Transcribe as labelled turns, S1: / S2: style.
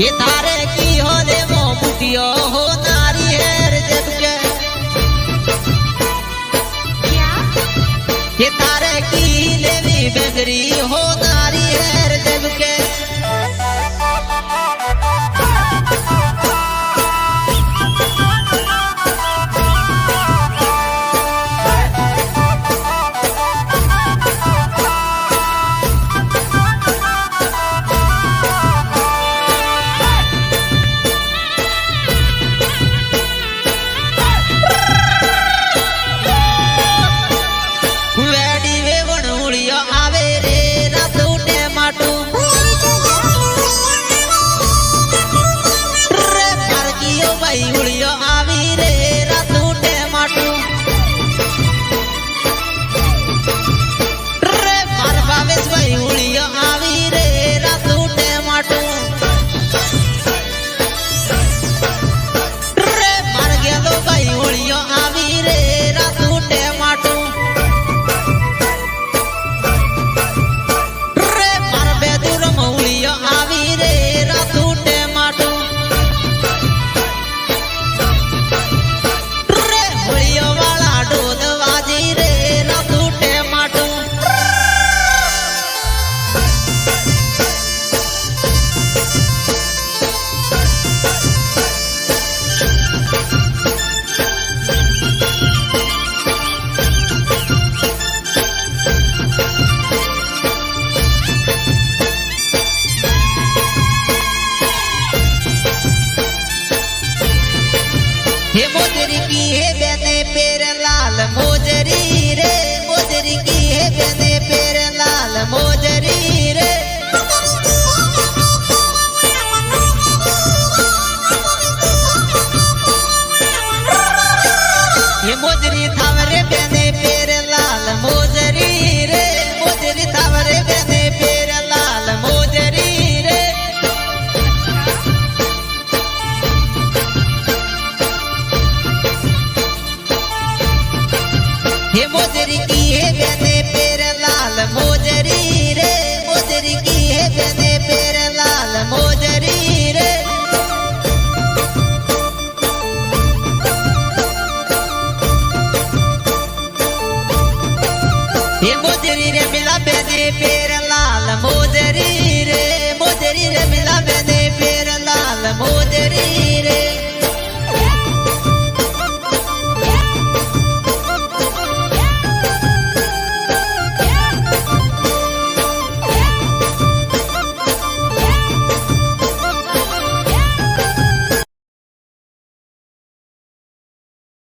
S1: ये तारे की होने वो मुटियो हो नारी है रे के की लेवी बगरी हो तारी है रे के હે મોદરી પી હે બેને પેર લાલ મો પેર લાલ મોર